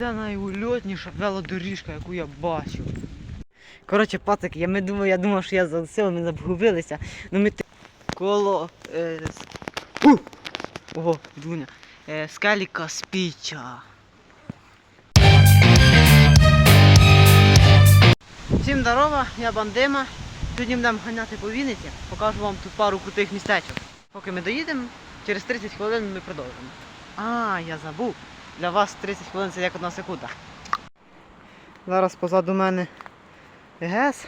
Це найульотніша велодоріжка, яку я бачив. Коротше, пацик, я, ми думаю, я думав, що я за все, ми загубилися. Ну ми ти- коло. Е, с- у! Ого, Дуня. Е, скелі Каспіча. Всім здорова, я Бандима. Сьогодні будемо ганяти по Вінниці. Покажу вам тут пару крутих містечок. Поки ми доїдемо, через 30 хвилин ми продовжимо. А, я забув. Для вас 30 хвилин це як одна секунда. Зараз позаду мене ГЕС.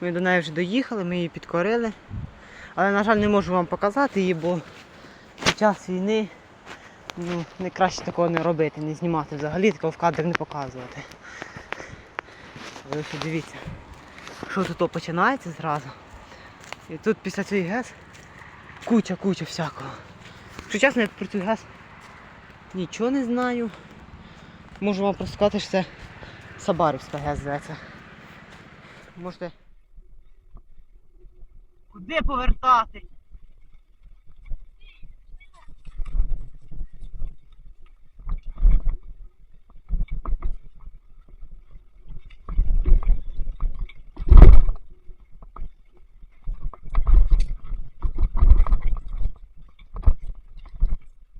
Ми до неї вже доїхали, ми її підкорили. Але, на жаль, не можу вам показати її, бо під час війни ну, не краще такого не робити, не знімати взагалі, такого в кадр не показувати. Але ще дивіться, що тут починається зразу. І тут після цієї ГЕС куча-куча всякого. Якщо чесно, я про цю ГЕС нічого не знаю. Можу вам просто сказати, що це Сабарівська ГЕС зветься. Можете. Куди повертати?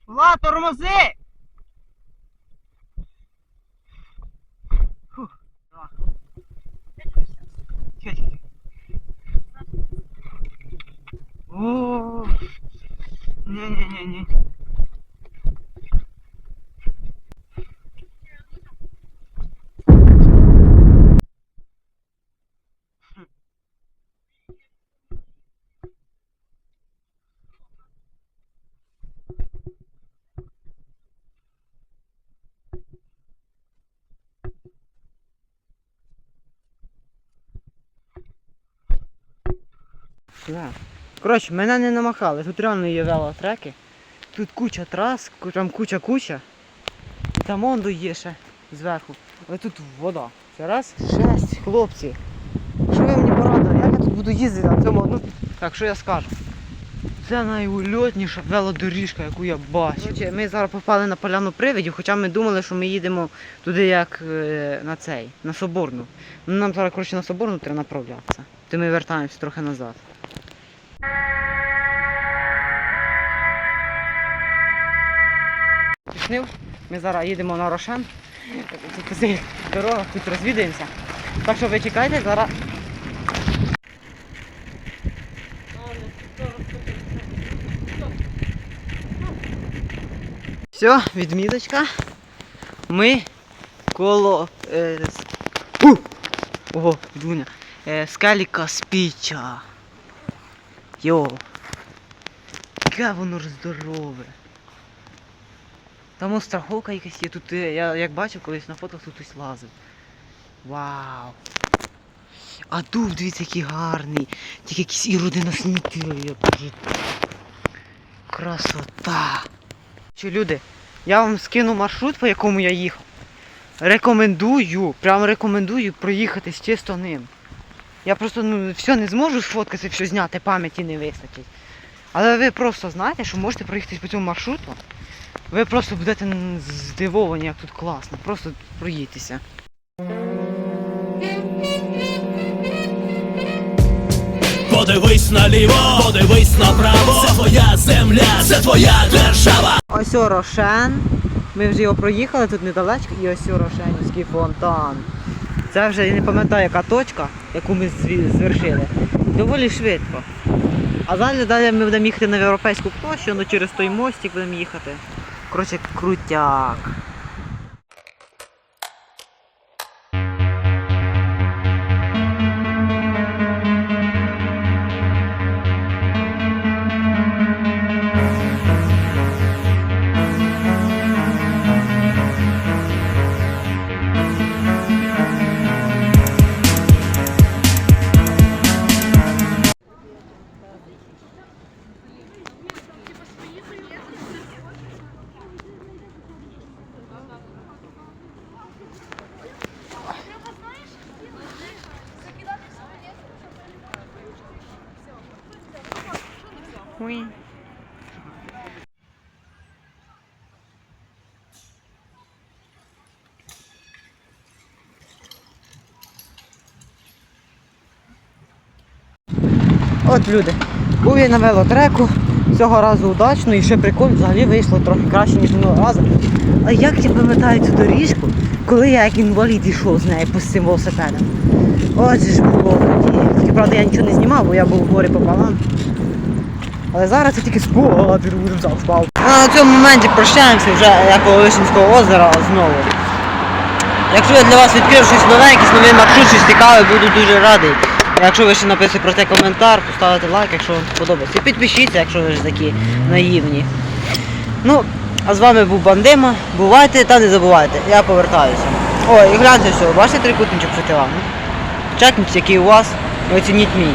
Влад, тормози! Чекай. О, не-не-не-не. Да. Коротше, мене не намахали, тут реально є велотреки. Тут куча трас, там куча-куча. І там ондо є ще зверху. Але тут вода. Це раз, шесть, хлопці. Що ви мені порадили? Як я тут буду їздити на цьому одну? Так, що я скажу? Це найульотніша велодоріжка, яку я бачив. Коротше, ми зараз попали на поляну привидів, хоча ми думали, що ми їдемо туди як е, на цей, на Соборну. Ну, нам зараз коротше, на Соборну треба направлятися. То ми вертаємося трохи назад. Піснив. Ми зараз їдемо на Рошен. Тут по тут розвідаємося. Так що ви чекайте, зараз. Все, відміточка. Ми коло. Е, У! Ого, Дуня. Е, скелі Каспіча. Йо. Яке воно здорове. Там ось страховка якась є, тут е, я як бачив колись на фото тут хтось лазив. Вау! А дуб, дивіться, який гарний. Тільки якісь іроди насмітили, я кажу. Красота! Що, люди, я вам скину маршрут, по якому я їхав. Рекомендую, прямо рекомендую проїхатись чисто ним. Я просто ну, все не зможу сфоткати, все зняти, пам'яті не вистачить. Але ви просто знаєте, що можете проїхатись по цьому маршруту. Ви просто будете здивовані, як тут класно. Просто проїдьтеся. Подивись наліво, подивись направо, це твоя земля, це твоя держава. Ось о Рошен. Ми вже його проїхали тут недалечко і ось о Рошенівський фонтан. Це вже я не пам'ятаю яка точка, яку ми звершили. Доволі швидко. А далі далі ми будемо їхати на європейську площу, ну через той мостик будемо їхати. Коротше, крутяк. Уй. От люди, був я на велотреку, цього разу удачно і ще прикольно, взагалі вийшло трохи краще, ніж минулого разу. А як я пам'ятаю цю доріжку, коли я як інвалід йшов з нею по цим велосипедом? Отже ж було. Правда, я нічого не знімав, бо я був в горі пополам. Але зараз я тільки спогад в рюкзак впав. А на цьому моменті прощаємося вже як Вишинського озера знову. Якщо я для вас відкрив щось нове, якийсь новий маршрут, щось цікаве, буду дуже радий. Якщо ви ще написали про це коментар, поставите лайк, якщо вам сподобається. І підпишіться, якщо ви ж такі наївні. Ну, а з вами був Бандима. Бувайте та не забувайте. Я повертаюся. Ой, і гляньте все, бачите трикутничок проти вам? Чекніть, який у вас, оцініть мій.